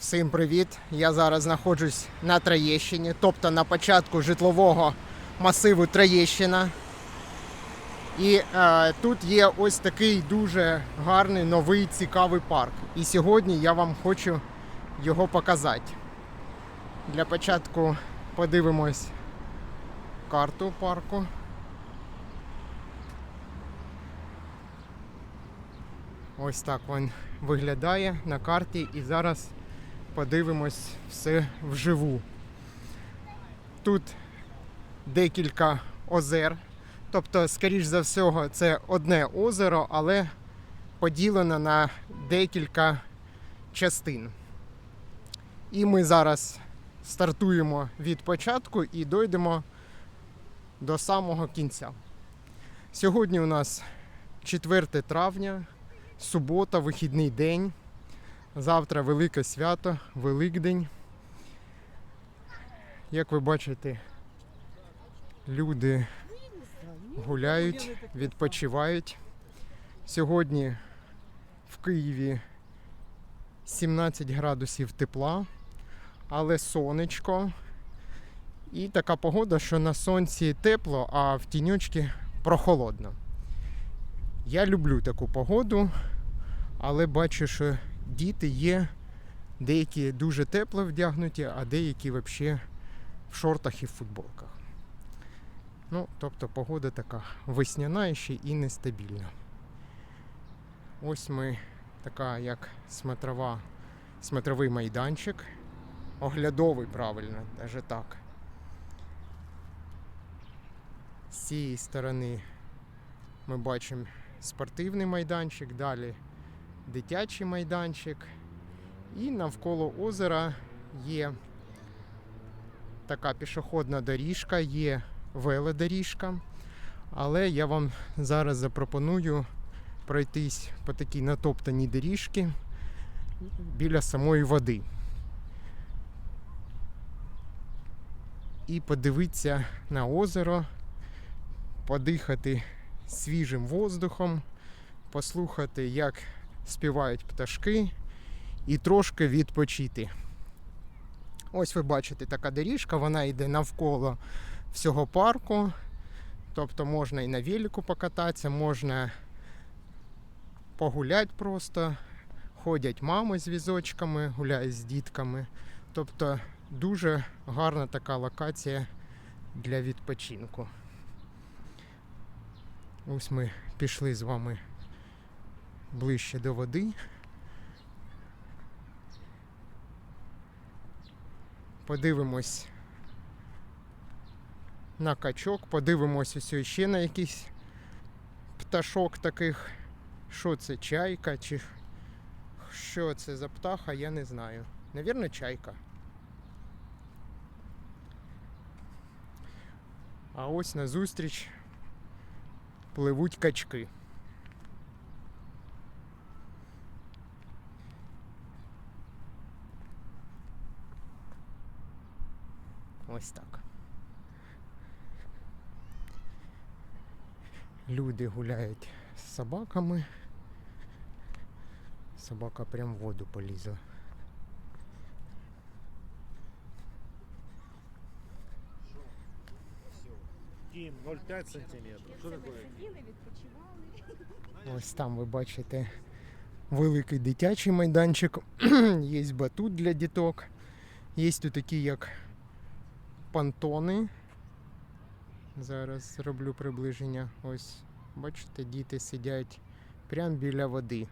Всім привіт! Я зараз знаходжусь на Троєщині, тобто на початку житлового масиву Троєщина. І е, тут є ось такий дуже гарний новий цікавий парк. І сьогодні я вам хочу його показати. Для початку подивимось карту парку. Ось так він виглядає на карті і зараз подивимось все вживу. Тут декілька озер. Тобто, скоріш за всього, це одне озеро, але поділено на декілька частин. І ми зараз стартуємо від початку і дойдемо до самого кінця. Сьогодні у нас 4 травня, субота, вихідний день. Завтра велике свято, Великдень. Як ви бачите, люди гуляють, відпочивають. Сьогодні в Києві 17 градусів тепла, але сонечко. І така погода, що на сонці тепло, а в тіньочки прохолодно. Я люблю таку погоду, але бачу, що діти є деякі дуже тепло вдягнуті, а деякі взагалі в шортах і в футболках. Ну, тобто погода така весняна ще і нестабільна. Ось ми така як смотрова, смотровий майданчик. Оглядовий, правильно, навіть так. З цієї сторони ми бачимо спортивний майданчик, далі дитячий майданчик. І навколо озера є така пішохідна доріжка, є велодоріжка. Але я вам зараз запропоную пройтись по такій натоптаній доріжці біля самої води. І подивитися на озеро, подихати свіжим воздухом, послухати, як співають пташки і трошки відпочити. Ось ви бачите така доріжка, вона йде навколо всього парку. Тобто можна і на велику покататися, можна погуляти просто. Ходять мами з візочками, гуляють з дітками. Тобто дуже гарна така локація для відпочинку. Ось ми пішли з вами ближче до води. Подивимось на качок, подивимось ось ще на якийсь пташок таких. Що це, чайка чи що це за птаха, я не знаю. Навірно, чайка. А ось назустріч пливуть качки. Ось так. Люди гуляють з собаками. Собака прям в воду полізла. Дим, 0,5 сантиметров. Что такое? Сиділи, відпочивали. Ось там ви бачите великий дитячий майданчик. є батут для діток. Є тут такі як понтони. Зараз зроблю приближення. Ось, бачите, діти сидять прямо біля води.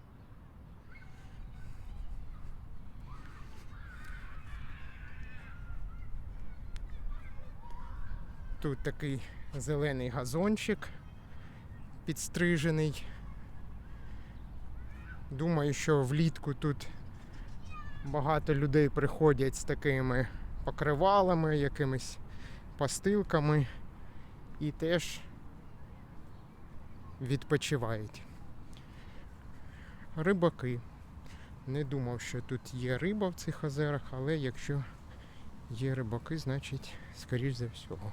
Тут такий зелений газончик підстрижений. Думаю, що влітку тут багато людей приходять з такими покривалами, якимись постилками і теж відпочивають. Рибаки. Не думав, що тут є риба в цих озерах, але якщо є рибаки, значить, скоріш за всього.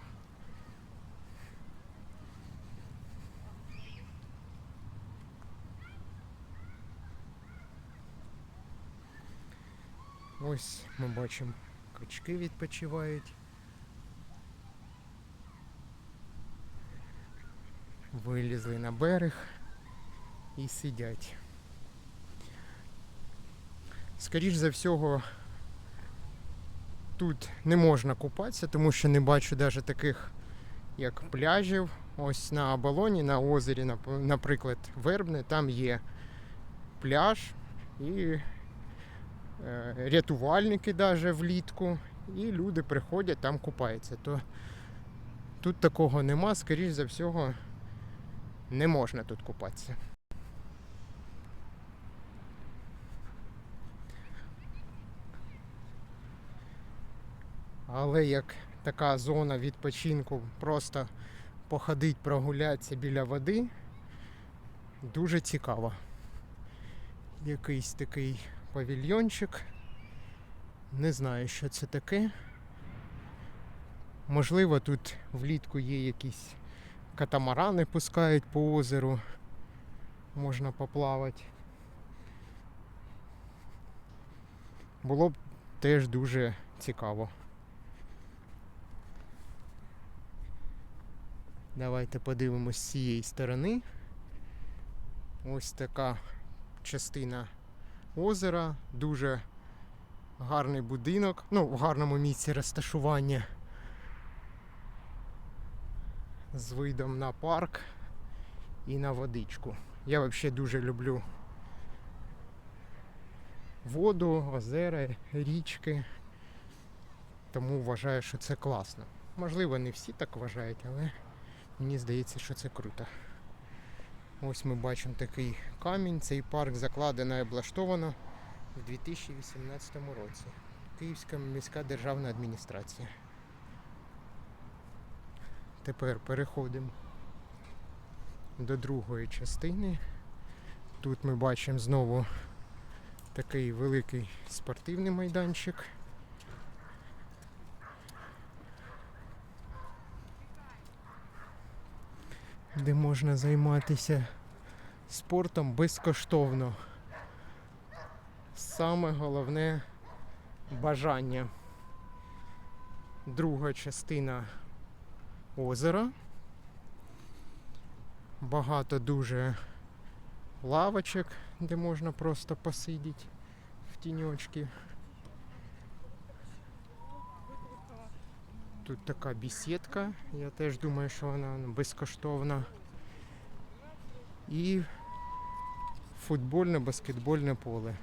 Ось ми бачимо, качки відпочивають. Вилізли на берег і сидять. Скоріш за всього, тут не можна купатися, тому що не бачу навіть таких як пляжів. Ось на Абалоні, на озері, наприклад, Вербне, там є пляж і рятувальники навіть влітку, і люди приходять там купаються. То тут такого нема, скоріш за всього, не можна тут купатися. Але як така зона відпочинку, просто походить, прогулятися біля води, дуже цікаво. Якийсь такий павільйончик. Не знаю, що це таке. Можливо, тут влітку є якісь катамарани пускають по озеру. Можна поплавати. Було б теж дуже цікаво. Давайте подивимось з цієї сторони. Ось така частина озера, дуже гарний будинок, ну, в гарному місці розташування з видом на парк і на водичку. Я взагалі дуже люблю воду, озера, річки, тому вважаю, що це класно. Можливо, не всі так вважають, але мені здається, що це круто. Ось ми бачимо такий камінь. Цей парк закладено і облаштовано в 2018 році. Київська міська державна адміністрація. Тепер переходимо до другої частини. Тут ми бачимо знову такий великий спортивний майданчик. Де можна займатися спортом безкоштовно. Саме головне бажання. Друга частина озера. Багато дуже лавочок, де можна просто посидіти в тіньочки. Тут така бесідка, я теж думаю, що вона безкоштовна. І футбольне, баскетбольне поле.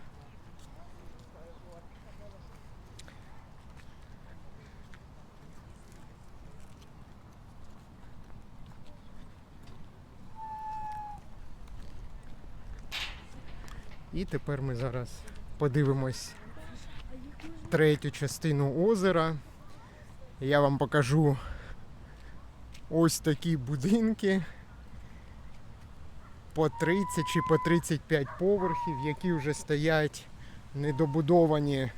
І тепер ми зараз подивимось третю частину озера. Я вам покажу ось такі будинки по 30 чи по 35 поверхів, які вже стоять недобудовані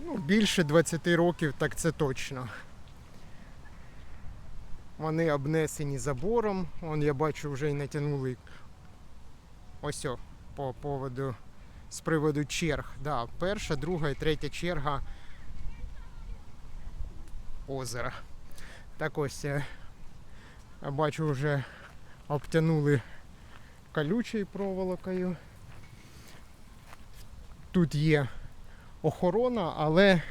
ну, більше 20 років, так це точно. Вони обнесені забором. Вон я бачу вже і натягнули ось о, по поводу з приводу черг. Да, перша, друга і третя черга озера. Так ось е, я бачу вже обтянули колючою проволокою. Тут є охорона, але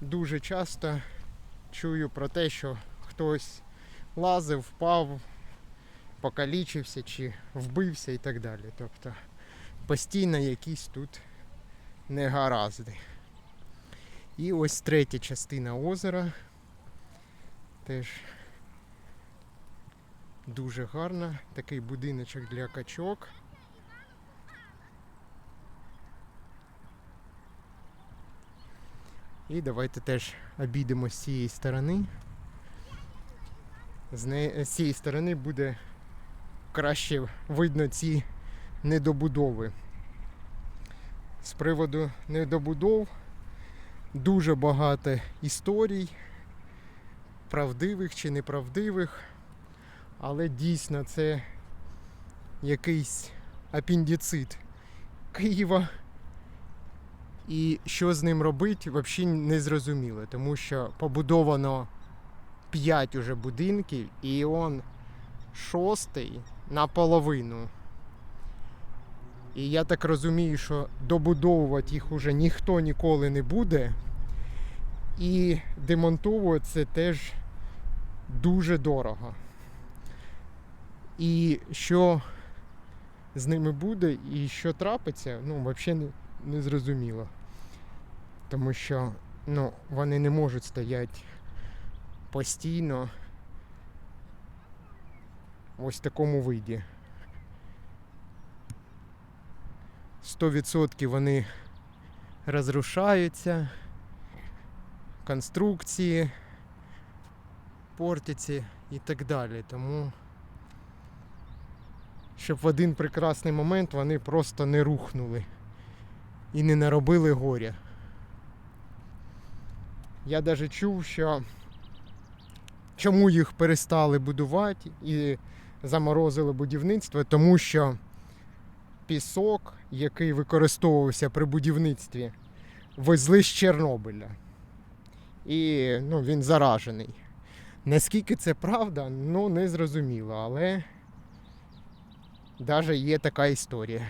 дуже часто чую про те, що хтось лазив, впав, покалічився чи вбився і так далі. Тобто постійно якісь тут негаразди. І ось третя частина озера. Теж дуже гарна. Такий будиночок для качок. І давайте теж обійдемо з цієї сторони. З, не... з цієї сторони буде краще видно ці недобудови. З приводу недобудов дуже багато історій, правдивих чи неправдивих, але дійсно це якийсь апендицит Києва. І що з ним робити, взагалі не зрозуміло, тому що побудовано 5 уже будинків, і он шостий наполовину. І я так розумію, що добудовувати їх уже ніхто ніколи не буде. І демонтовувати це теж дуже дорого. І що з ними буде і що трапиться, ну, взагалі не, не зрозуміло. Тому що ну, вони не можуть стояти постійно ось такому виді. 100% вони розрушаються, конструкції портяться і так далі. Тому щоб в один прекрасний момент вони просто не рухнули і не наробили горя. Я навіть чув, що чому їх перестали будувати і заморозили будівництво, тому що пісок, який використовувався при будівництві, везли з Чорнобиля. І ну, він заражений. Наскільки це правда, ну не зрозуміло, але навіть є така історія.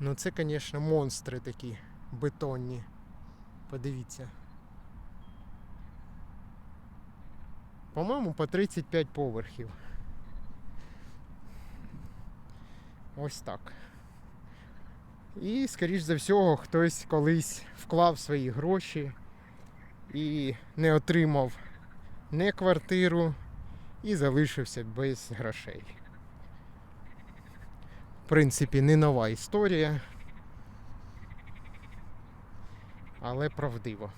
Ну це, звісно, монстри такі бетонні. Подивіться. По-моєму, по 35 поверхів. Ось так. І, скоріш за всього, хтось колись вклав свої гроші і не отримав не квартиру і залишився без грошей. В принципі, не нова історія, але правдиво.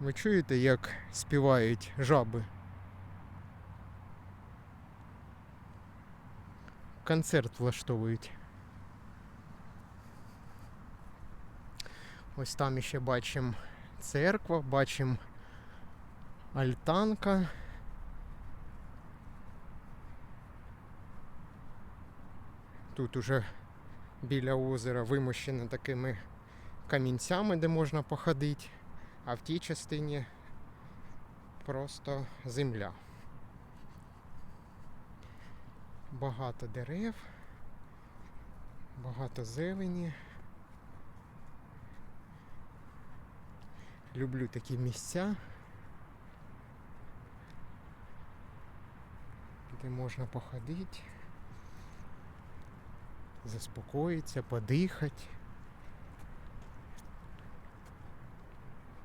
Ви чуєте, як співають жаби? Концерт влаштовують. Ось там іще бачимо церква, бачимо альтанка. Тут уже біля озера вимощено такими камінцями, де можна походити, а в тій частині просто земля. Багато дерев, багато зелені. Люблю такі місця, де можна походити, заспокоїтися, подихати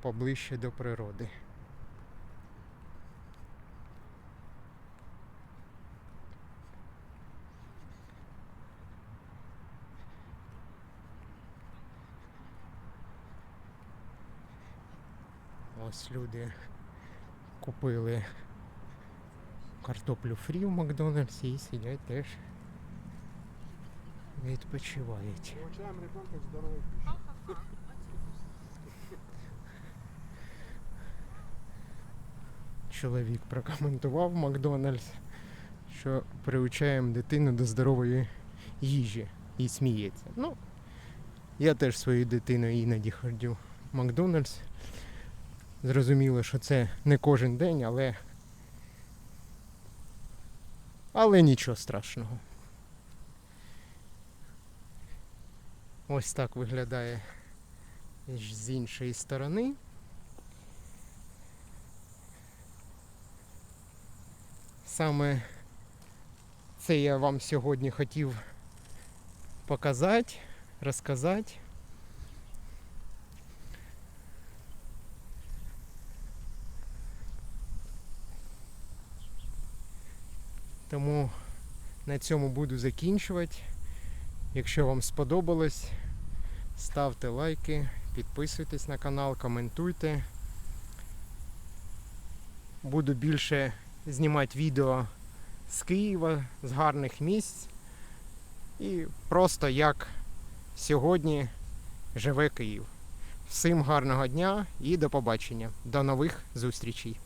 поближче до природи. Ось люди купили картоплю фрі в Макдональдсі і сидять теж відпочивають. Чоловік прокоментував Макдональдс, що приучаємо дитину до здорової їжі і сміється. Ну, я теж своєю дитиною іноді ходжу в Макдональдс. Зрозуміло, що це не кожен день, але. Але нічого страшного. Ось так виглядає з іншої сторони. Саме це я вам сьогодні хотів показати, розказати. Тому на цьому буду закінчувати. Якщо вам сподобалось, ставте лайки, підписуйтесь на канал, коментуйте. Буду більше знімати відео з Києва, з гарних місць. І просто як сьогодні живе Київ. Всім гарного дня і до побачення. До нових зустрічей.